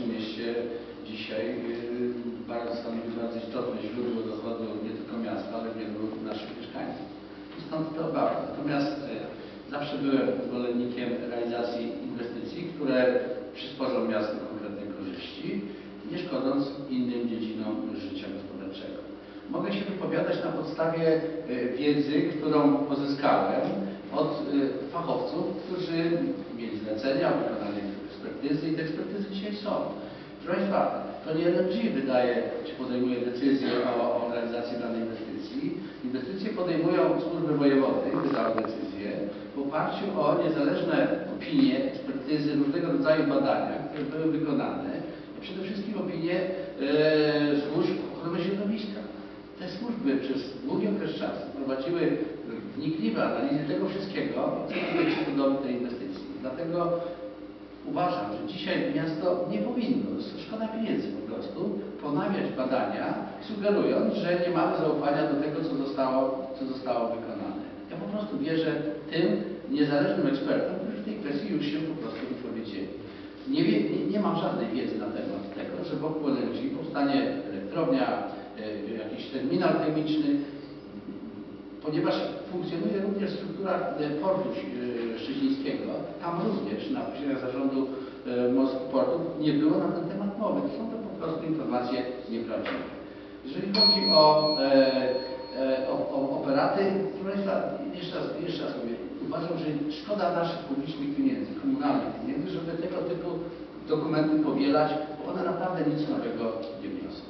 naszym mieście dzisiaj y, bardzo stanowi bardzo istotne źródło dochodu nie tylko miasta, ale wielu naszych mieszkańców. Stąd te obawy. Natomiast y, zawsze byłem zwolennikiem realizacji inwestycji, które przysporzą miastu konkretne korzyści, nie szkodząc innym dziedzinom życia gospodarczego. Mogę się wypowiadać na podstawie y, wiedzy, którą pozyskałem od fachowców, którzy mieli zlecenia, wykonali ekspertyzy i te ekspertyzy dzisiaj są. Proszę Państwa, to nie LNG wydaje, czy podejmuje decyzję o, o realizacji danej inwestycji. Inwestycje podejmują służby wojewody, wydały decyzję w oparciu o niezależne opinie, ekspertyzy, różnego rodzaju badania, które były wykonane, a przede wszystkim opinie e, służb ochrony środowiska. Te służby przez długi okres czasu prowadziły wnikliwe analizy tego wszystkiego, co dotyczy budowy tej inwestycji. Dzisiaj miasto nie powinno, szkoda pieniędzy po prostu, ponawiać badania, sugerując, że nie mamy zaufania do tego, co zostało, co zostało wykonane. Ja po prostu wierzę tym niezależnym ekspertom, którzy w tej kwestii już się po prostu wypowiedzieli. Nie, nie, nie mam żadnej wiedzy na temat tego, że wokół LNG powstanie elektrownia, e, jakiś terminal chemiczny, ponieważ funkcjonuje również struktura e, portu e, szczecińskiego, tam również na posiedzeniach zarządu e, morskich portów nie było na ten temat mowy. Są to po prostu informacje nieprawdziwe. Jeżeli chodzi o, e, e, o, o operaty, Państwa, jeszcze raz, jeszcze raz mówię, uważam, że szkoda naszych publicznych pieniędzy, komunalnych pieniędzy, żeby tego typu dokumenty powielać, bo one naprawdę nic nowego nie wniosą.